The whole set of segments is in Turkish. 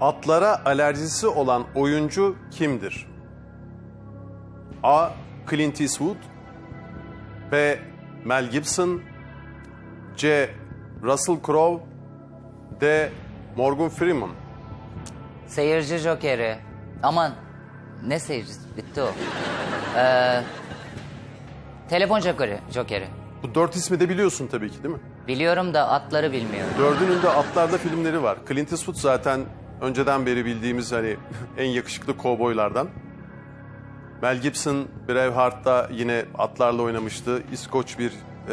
Atlara alerjisi olan oyuncu kimdir? A. Clint Eastwood B. Mel Gibson C. Russell Crowe D. Morgan Freeman Seyirci jokeri. Aman ne seyircisi? Bitti o. Ee, telefon jokeri. jokeri. Bu dört ismi de biliyorsun tabii ki değil mi? Biliyorum da atları bilmiyorum. Dördünün de atlarda filmleri var. Clint Eastwood zaten önceden beri bildiğimiz hani en yakışıklı kovboylardan. Mel Gibson Braveheart'ta yine atlarla oynamıştı. İskoç bir e,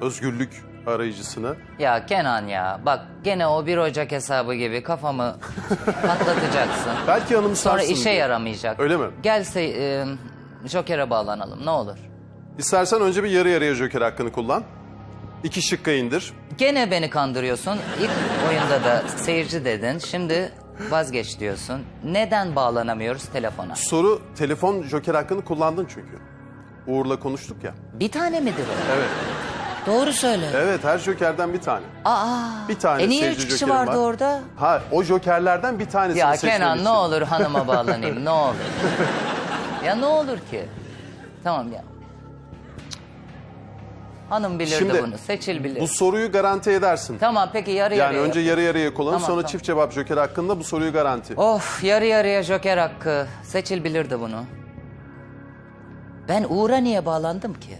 özgürlük arayıcısını. Ya Kenan ya bak gene o 1 Ocak hesabı gibi kafamı patlatacaksın. Belki anımsarsın Sonra işe diye. yaramayacak. Öyle mi? Gel se- e, Joker'e bağlanalım ne olur. İstersen önce bir yarı yarıya Joker hakkını kullan. İki şıkka indir. Gene beni kandırıyorsun. İlk oyunda da seyirci dedin. Şimdi vazgeç diyorsun. Neden bağlanamıyoruz telefona? Soru telefon Joker hakkını kullandın çünkü. Uğur'la konuştuk ya. Bir tane midir o? Evet. Doğru söyle. Evet her Joker'den bir tane. Aa. Bir tane E niye seyirci üç kişi Joker'im vardı var. orada? Ha o Joker'lerden bir tanesini Ya seçmen Kenan için. ne olur hanıma bağlanayım ne olur. ya ne olur ki? Tamam ya. Hanım bilirdi Şimdi bunu. Seçil bilir. Bu soruyu garanti edersin. Tamam peki yarı Yani yarıya. önce yarı yarıya kullan Tamam, sonra tamam. çift cevap Joker hakkında bu soruyu garanti. Of yarı yarıya joker hakkı. Seçil bilirdi bunu. Ben Uğur'a niye bağlandım ki?